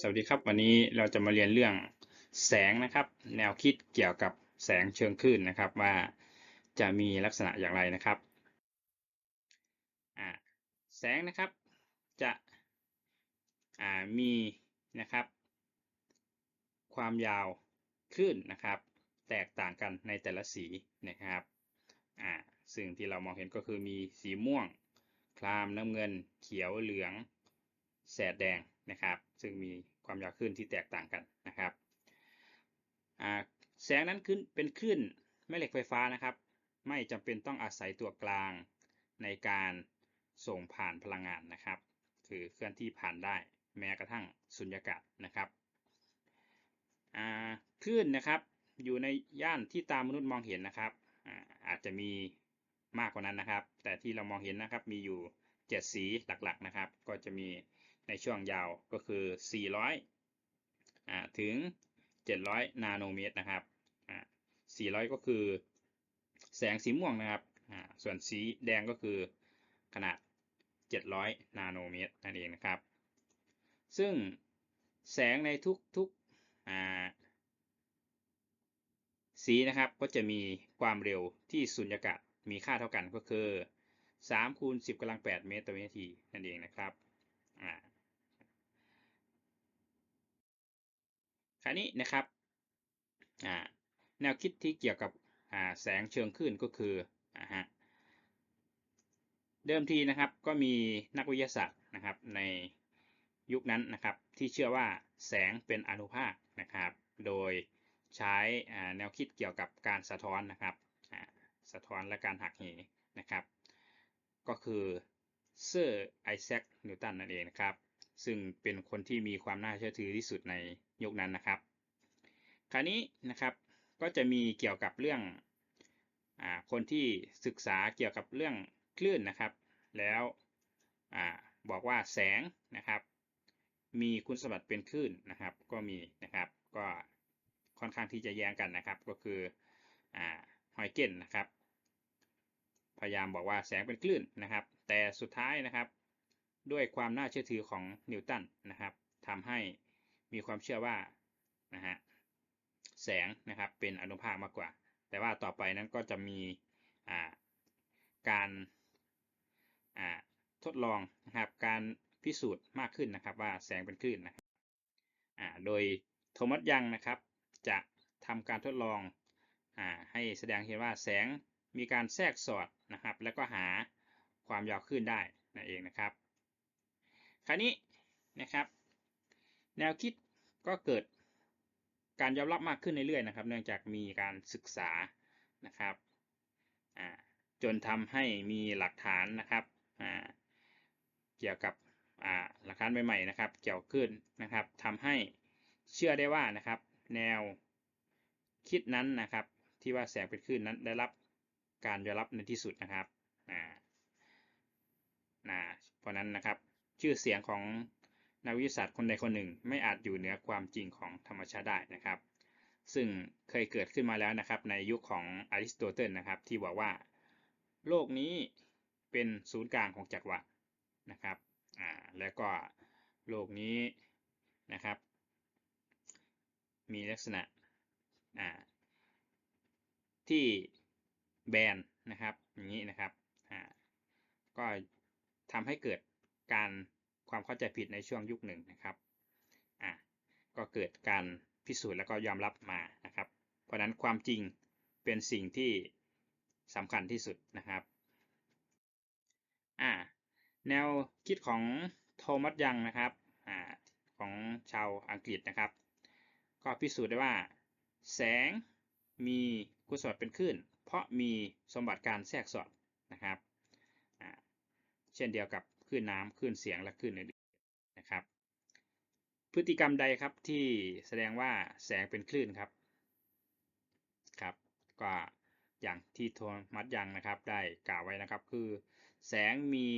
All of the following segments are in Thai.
สวัสดีครับ วันนี้เราจะมาเรียนเรื่องแสงนะครับ แนวคิดเกี่ยวกับแสงเชิงคลื่นนะครับ ว่าจะมีลักษณะอย่างไรนะครับแสงนะครับจะมีนะครับ ความยาวคลื่นนะครับ แตกต่างกันในแต่ละสีนะครับอ่าซึ่งที่เรามองเห็นก็คือมีสีม่วงครามน้ำเงิน เขียวเหลือง แสดแดงนะครับ ซึ่งมีความยาวคลื่นที่แตกต่างกันนะครับแสงนั้นขึ้นเป็นคลื่นแม่เหล็กไฟฟ้านะครับ ไม่จำเป็นต้องอาศัยตัวกลางในการส่งผ่านพลังงานนะครับ คือเคลื่อนที่ผ่านได้แม้กระทั่งสุญญากาศนะครับคลื่นนะครับอยู่ในย่านที่ตามนุษย์มองเห็นนะครับอาอาจจะมีมากกว่านั้นนะครับ แต่ที่เรามองเห็นนะครับมีอยู่ 7 สีหลักๆนะครับ ก็จะมี ในช่วงยาวก็คือ 400อ่าถึง 700 นาโนเมตรนะครับอ่า400 ก็คือแสงสีม่วงนะครับอ่าส่วนสีแดงก็คือขนาด 700 นาโนเมตรนั่นเองนะครับ ซึ่งแสงในทุกๆอ่าสีนะครับก็จะมีความเร็วที่สุญญากาศมีค่าเท่ากันก็คือ3คูณ10กำลัง8เมตรต่อวินาทีนั่นเองนะครับ อ่า คราวนี้นะครับแนวคิดที่เกี่ยวกับแสงเชิงคลื่นก็คืออ่าฮะเดิมทีนะครับก็มีนักวิทยาศาสตร์นะครับในยุคนั้นนะครับที่เชื่อว่าแสงเป็นอนุภาคนะครับ โดยใช้แนวคิดเกี่ยวกับการสะท้อนนะครับสะท้อนและการหักเหนะครับ ก็คือเซอร์ไอแซคนิวตันนั่นเองนะครับ ซึ่งเป็นคนที่มีความน่าเชื่อถือที่สุดใน ยุคนั้นนะครับ คราวนี้นะครับก็จะมีเกี่ยวกับเรื่องอคนที่ศึกษาเกี่ยวกับเรื่องคลื่นนะครับ แล้วอบอกว่าแสงนะครับ มีคุณสมบัติเป็นคลื่นนะครับ ก็มีนะครับก็ค่อนข้างที่จะแย้งกันนะครับ ก็คือฮอยเกนนะครับพยายามบอกว่าแสงเป็นคลื่นนะครับ แต่สุดท้ายนะครับ ด้วยความน่าเชื่อถือของนิวตันนะครับทำให้ มีความเชื่อว่านะฮะแสงนะครับเป็นอนุภาคมากกว่า แต่ว่าต่อไปนั้นก็จะมีการทดลองนะครับการพิสูจน์มากขึ้นนะครับว่าแสงเป็นคลื่นนะครับโดยโทมัสยังนะครับจะทำการทดลองอให้แสดงเห็นว่าแสงมีการแทรกสอดนะครับ แล้วก็หาความยาวคลื่นได้นั่นเองนะครับ คราวนี้นะครับ แนวคิดก็เกิดการยอมรับมากขึ้นเรื่อยๆนะครับ เนื่องจากมีการศึกษานะครับจนทำให้มีหลักฐานนะครับเกี่ยวกับหลักฐานใหม่ๆนะครับ เกี่ยวขึ้นนะครับทำให้เชื่อได้ว่านะครับ แนวคิดนั้นนะครับ ที่ว่าแสงเป็นคลื่นนั้นได้รับการยอมรับในที่สุดนะครับนะเพราะนั้นนะครับ ชื่อเสียงของ นักวิทยาศาสตร์คนใดคนหนึ่งไม่อาจอยู่เหนือความจริงของธรรมชาติได้นะครับ ซึ่งเคยเกิดขึ้นมาแล้วนะครับ ในยุคของอริสโตเติลนะครับ ที่บอกว่า โลกนี้เป็นศูนย์กลางของจักรวาลนะครับอ่าแล้วก็โลกนี้นะครับ มีลักษณะอ่าที่แบนนะครับอย่างนี้นะครับอ่าก็ทำให้เกิดการ ความเข้าใจผิดในช่วงยุคหนึ่งนะครับอ่าก็เกิดการพิสูจน์แล้วก็ยอมรับมานะครับ เพราะนั้นความจริงเป็นสิ่งที่สำคัญที่สุดนะครับอ่าแนวคิดของโทมัสยังนะครับอ่าของชาวอังกฤษนะครับ ก็พิสูจน์ได้ว่า แสงมีคุณสมบัติเป็นคลื่น เพราะมีสมบัติการแทรกสอดนะครับเช่นเดียวกับ ลื่นน้ำคลื่นเสียงและคลื่นอื่นๆนะครับ พฤติกรรมใดครับที่แสดงว่าแสงเป็นคลื่นครับครับก็อย่างที่โทมัสยังนะครับ ได้กล่าวไว้นะครับ คือ แสงมี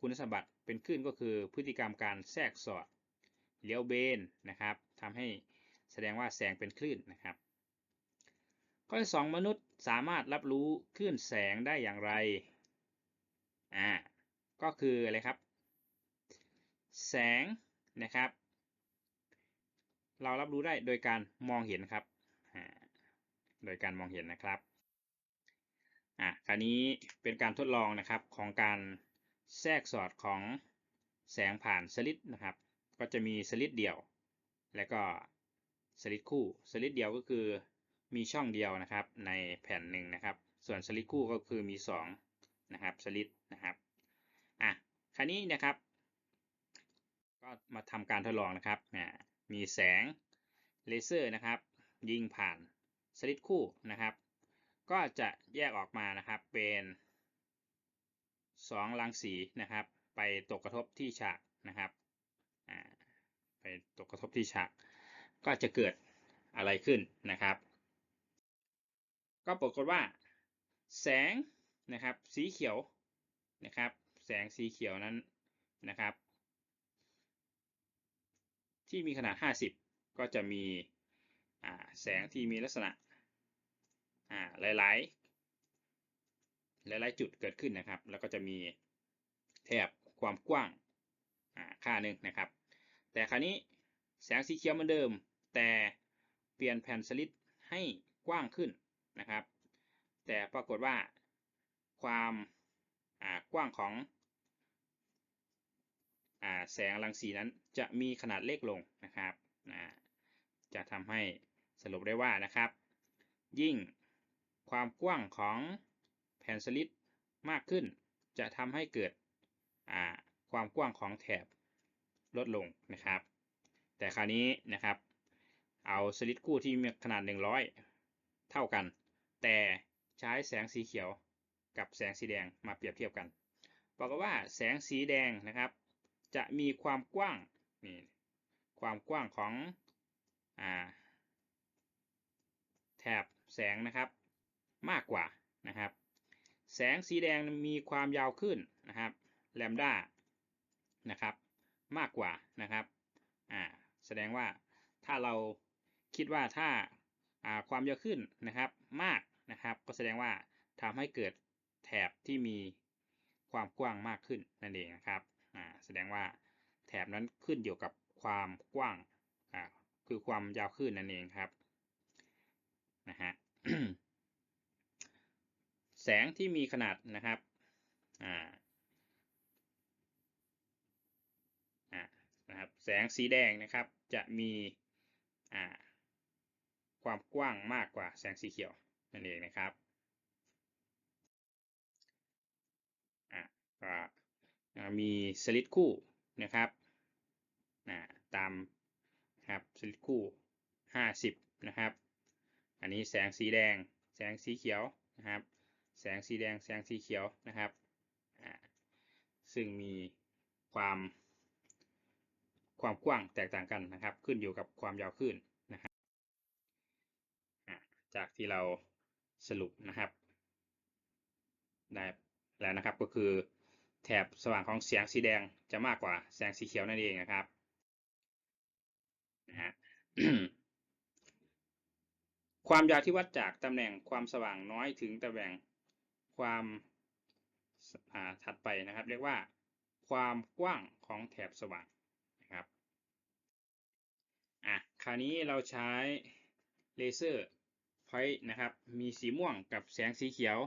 คุณสมบัติเป็นคลื่นก็คือ พฤติกรรมการแทรกสอดเลี้ยวเบนนะครับทำให้แสดงว่าแสงเป็นคลื่นนะครับข้อที่สองมนุษย์สามารถรับรู้คลื่นแสงได้อย่างไรอ่าก็คืออะไรครับ แสงนะครับ เรารับรู้ได้โดยการมองเห็นครับ โดยการมองเห็นนะครับ อะคราวนี้เป็นการทดลองนะครับของการแทรกสอดของแสงผ่านสลิดนะครับ ก็จะมีสลิดเดี่ยว และก็สลิดคู่ สลิดเดี่ยวก็คือมีช่องเดียวนะครับในแผ่นหนึ่งนะครับ ส่วนสลิดคู่ก็คือมี2นะครับสลิดนะครับ อะ คราวนี้นะครับ ก็มาทำการทดลองนะครับ มีแสงเลเซอร์นะครับ ยิงผ่านสลิดคู่นะครับ ก็จะแยกออกมานะครับเป็น2รังสีนะครับ ไปตกกระทบที่ฉากนะครับไปตกกระทบที่ฉาก ก็จะเกิดอะไรขึ้นนะครับ ก็ปรากฏว่า แสงนะครับสีเขียวนะครับ แสงสีเขียวนั้นนะครับ ที่มีขนาด 50 ก็จะมีแสงที่มีลักษณะหลายๆ หลายๆ จุดเกิดขึ้นนะครับ แล้วก็จะมีแถบความกว้างค่าหนึ่งนะครับ แต่คราวนี้แสงสีเขียวเหมือนเดิม แต่เปลี่ยนแผ่นสลิดให้กว้างขึ้นนะครับ แต่ปรากฏว่าความกว้างของ แสงรังสีนั้นจะมีขนาดเล็กลงนะครับจะทำให้สรุปได้ว่านะครับ ยิ่งความกว้างของแผ่นสลิดมากขึ้น จะทำให้เกิดความกว้างของแถบลดลงนะครับ แต่คราวนี้นะครับเอาสลิดคู่ที่มีขนาด 100 เท่ากัน แต่ใช้แสงสีเขียวกับแสงสีแดงมาเปรียบเทียบกันบอกว่าแสงสีแดงนะครับ จะมีความกว้างนี่ความกว้างของอ่าแถบแสงนะครับมากกว่านะครับ แสงสีแดงมีความยาวขึ้นนะครับแลมด้านะครับมากกว่านะครับอ่าแสดงว่าถ้าเราคิดว่าถ้าอ่าความยาวขึ้นนะครับมากนะครับก็แสดงว่าทำให้เกิดแถบที่มีความกว้างมากขึ้นนั่นเองนะครับ แสดงว่าแถบนั้นขึ้นอยู่กับความกว้างอ่าคือความยาวขึ้นนั่นเองครับนะฮะแสงที่มีขนาดนะครับอ่าอ่านะครับแสงสีแดงนะครับจะมีอ่าความกว้างมากกว่าแสงสีเขียวนั่นเองนะครับอ่า มีสลิดคู่นะครับตามครับสลิดคู่ 50 นะครับ อันนี้แสงสีแดง แสงสีเขียวนะครับ แสงสีแดง แสงสีเขียวนะครับ ซึ่งมีความความกว้างแตกต่างกันนะครับ ขึ้นอยู่กับความยาวคลื่นนะครับ จากที่เราสรุปนะครับได้แล้วนะครับก็คือ แถบสว่างของแสงสีแดงจะมากกว่าแสงสีเขียวนั่นเองนะครับนะฮะความยาวที่วัดจากตำแหน่งความสว่างน้อยถึงตำแหน่งความถัดไปนะครับ เรียกว่า ความกว้างของแถบสว่างนะครับอะคราวนี้เราใช้เลเซอร์พอยต์นะครับ มีสีม่วงกับแสงสีเขียว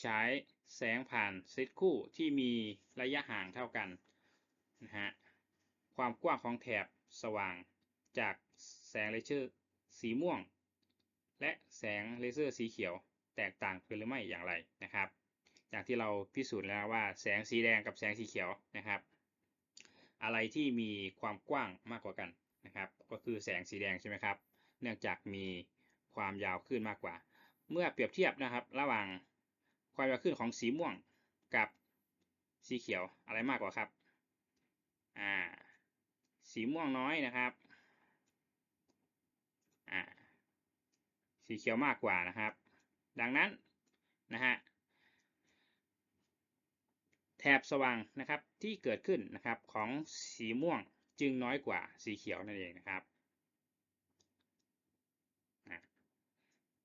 ใช้ แสงผ่านเซตคู่ที่มีระยะห่างเท่ากันนะฮะความกว้างของแถบสว่างจากแสงเลเซอร์สีม่วง และแสงเลเซอร์สีเขียวแตกต่างกันหรือไม่อย่างไรนะครับ อย่างที่เราพิสูจน์แล้วว่าแสงสีแดงกับแสงสีเขียวนะครับ อะไรที่มีความกว้างมากกว่ากันนะครับ ก็คือแสงสีแดงใช่ไหมครับ เนื่องจากมีความยาวขึ้นมากกว่า เมื่อเปรียบเทียบนะครับ ระหว่าง ความยาวขึ้นของสีม่วงกับสีเขียวอะไรมากกว่าครับ อ่า สีม่วงน้อยนะครับ อ่า สีเขียวมากกว่านะครับ ดังนั้นนะฮะ แถบสว่างนะครับที่เกิดขึ้นนะครับของสีม่วงจึงน้อยกว่าสีเขียวนั่นเองนะครับ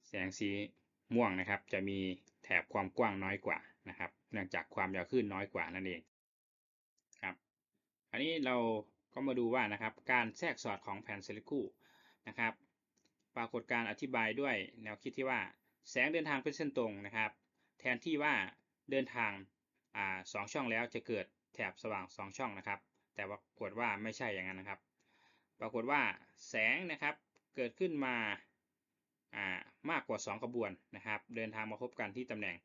แสงสีม่วงนะครับจะมี แถบความกว้างน้อยกว่านะครับ เนื่องจากความยาวคลื่นน้อยกว่านั่นเองครับ อันนี้เราก็มาดูว่านะครับ การแทรกสอดของแผ่นเซิลิคูนะครับ ปรากฏการอธิบายด้วยแนวคิดที่ว่าแสงเดินทางเป็นเส้นตรงนะครับ แทนที่ว่าเดินทางอ่าสองช่องแล้วจะเกิดแถบสว่างสองช่องนะครับ แต่ว่าปรากฏว่าไม่ใช่อย่างนั้นนะครับ ปรากฏว่าแสงนะครับเกิดขึ้นมา มากกว่า 2 ขบวนนะครับ เดินทางมาพบกันที่ตำแหน่ง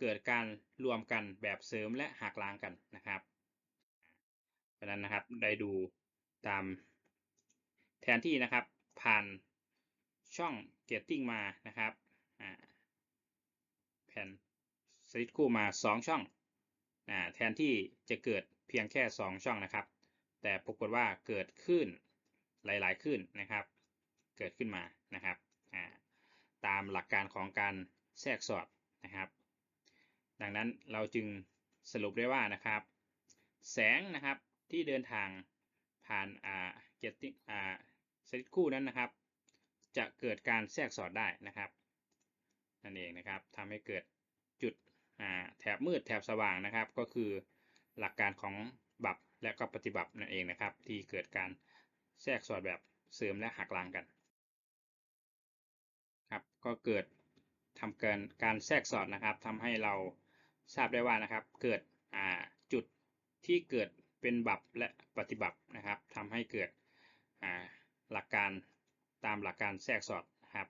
เกิดการรวมกันแบบเสริมและหักล้างกันนะครับเพราะนั้นนะครับได้ดูตามแทนที่นะครับผ่านช่องเกตติ้งมานะครับแผ่นสลิดคู่มา 2 ช่องอแทนที่จะเกิดเพียงแค่ 2 ช่องนะครับ แต่ปรากฏว่าเกิดขึ้นหลายๆขึ้นนะครับ เกิดขึ้นมานะครับอ่าามหลักการของการแทรกสอดนะครับ ดังนั้นเราจึงสรุปได้ว่านะครับ แสงนะครับที่เดินทางผ่านอ่าเกตติ้งอ่าสลิดคู่นั้นนะครับ จะเกิดการแทรกสอดได้นะครับนั่นเองนะครับทำให้เกิดจุดอ่าแถบมืดแถบสว่างนะครับ ก็คือหลักการของบับและก็ปฏิบัตินั่นเองนะครับ ที่เกิดการแทรกสอดแบบเสริมและหักล้างกัน ก็เกิดทำเกินการแทรกสอดนะครับทำให้เราทราบได้ว่านะครับเกิดจุดที่เกิดเป็นบับและปฏิบัตินะครับทำให้เกิดหลักการตามหลักการแทรกสอดนะครับ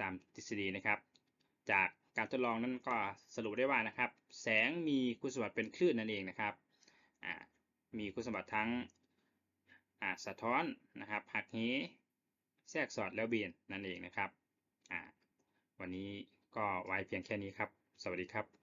ตามทฤษฎีนะครับ จากการทดลองนั้นก็สรุปได้ว่านะครับ แสงมีคุณสมบัติเป็นคลื่นนั่นเองนะครับมีคุณสมบัติทั้งสะท้อนนะครับหักเห แทรกสอดแล้วเบียนนั่นเองนะครับ วันนี้ก็ไว้เพียงแค่นี้ครับ สวัสดีครับ